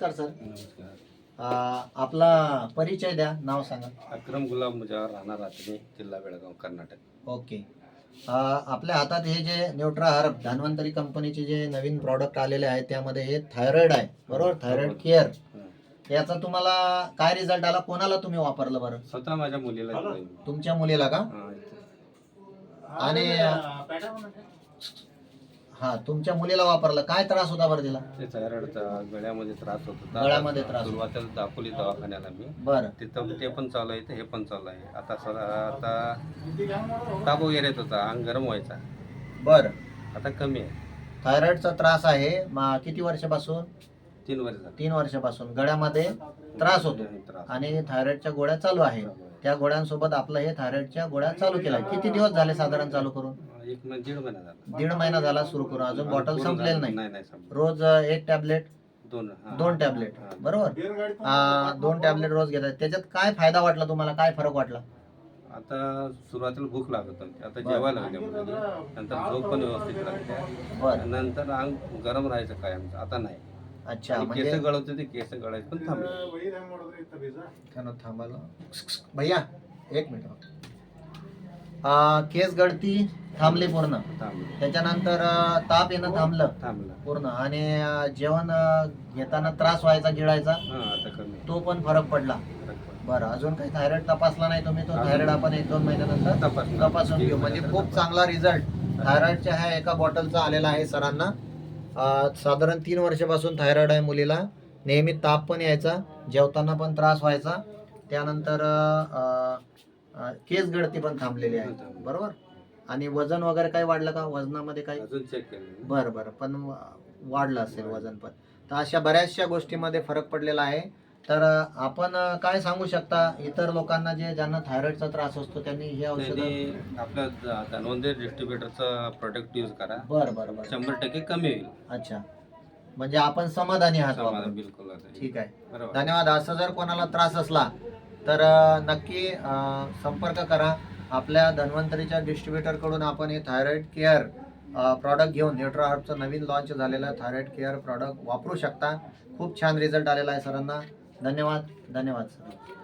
नमस्कार सर. आपला परिचय द्या नाव सांगा. अक्रम गुलाब मुजावर राहणार रात्री जिल्हा बेळगाव कर्नाटक. ओके. आपल्या हातात हे जे न्यूट्रा हर्ब धन्वंतरी कंपनीचे जे नवीन प्रॉडक्ट आलेले आहेत त्यामध्ये हे थायरॉइड आहे. बरोबर? थायरॉइड केअर हं. याचा तुम्हाला काय रिझल्ट आला? कोणाला तुम्ही वापरलं बरं? स्वतः माझ्या मुलीला. तुमच्या मुलीला का? हा. आणि हा तुमच्या मुलीला वापरलं. काय त्रास होता बरं तिला? ते थायरॉइडचा गळ्यामध्ये त्रास होत होता. गळ्यामध्ये त्रास होता. सुरुवातीला दाखवली दवाखान्याला मी. बरं. तिथं ते पण चालू आहे ते हे पण चालू आहे. आता सर आता ताप वगैरे येत होता अंग गरम व्हायचा. बरं. आता कमी आहे. थायरॉइडचा त्रास आहे. मा- किती वर्षापासून? तीन वर्ष झाली. तीन वर्षापासून. गळ्यामध्ये त्रास होतो. त्रास. आणि थायरॉइडच्या गोळ्या चालू आहे. त्या गोळ्यांसोबत आपलं हे थायरॉइडच्या गोळ्या चालू केल्या. किती दिवस झाले साधारण चालू करून? एक महिना दीड महिना झाला. दीड महिना झाला सुरू करून. अजून बॉटल पूर्ण संपलेलं झालं. नाही. नाही संपलं. रोज अं, एक टॅबलेट दोन हा. दोन टॅबलेट. हा. बरोबर? दोन टॅबलेट रोज घेतात. त्याच्यात काय फायदा वाटला तुम्हाला? काय फरक वाटला? आता सुरुवातीला भूक लागत होती. आता बरं. जेवायला लागले नंतर झोप पण व्यवस्थित लागते बरं. नंतर अंग गरम राहायचं कायम. आता नाही. अच्छा आणि म्हणजे केस गळत होते केस गळायचे पण थांबले. त्यानं थांबायला. भैया एक मिनिट. केस गळती थांबली पूर्ण. थांबले. त्याच्यानंतर अं, ताप येणं थांबलं. थांबला. पूर्ण. आणि अं, जेवण अं, घेताना त्रास व्हायचा गिळायचा. हा आता कमी तो पण फरक पडला. फरक पडला. बरं अजून काही थायरॉइड तपासला नाही तुम्ही? तो थायरॉइड आपण एक दोन महिन्यानंतर तपासून तपासून घेऊ. म्हणजे खूप चांगला रिझल्ट थायरॉइडच्या ह्या एका बॉटलचा आलेला आहे सरांना. अं, साधारण तीन वर्षापासून थायरॉइड आहे मुलीला. नेहमी ताप पण यायचा जेवताना पण त्रास व्हायचा. त्यानंतर अं, अं, केस गळती पण थांबलेली आहे. बरोबर? आणि वजन वगैरे काही वाढलं का? वजनामध्ये काही? अजून चेक केले बरं बरं. पण वाढलं असेल वजन पण. तर अशा बऱ्याचशा गोष्टीमध्ये फरक पडलेला आहे. तर आपण काय सांगू शकता? इतर लोकांना जे ज्यांना थायरॉइडचा त्रास असतो त्यांनी हे औषध धन्वंतरी डिस्ट्रीब्युटरचा प्रोडक्ट यूज करा. बरं बरं बरं. शंभर टक्के कमी होईल. अच्छा. म्हणजे आपण समाधानी आहात. बिलकुल. ठीक आहे. धन्यवाद. असं जर कोणाला त्रास असला तर नक्की संपर्क करा. आपल्या धन्वंतरीच्या डिस्ट्रीब्युटरकडून आपण हे थायरॉईड केअर प्रॉडक्ट घेऊन न्यूट्रा हर्बचं नवीन लॉन्च झालेलं थायरॉईड केअर प्रॉडक्ट वापरू शकता. खूप छान रिझल्ट आलेला आहे सरांना. धन्यवाद. धन्यवाद सर.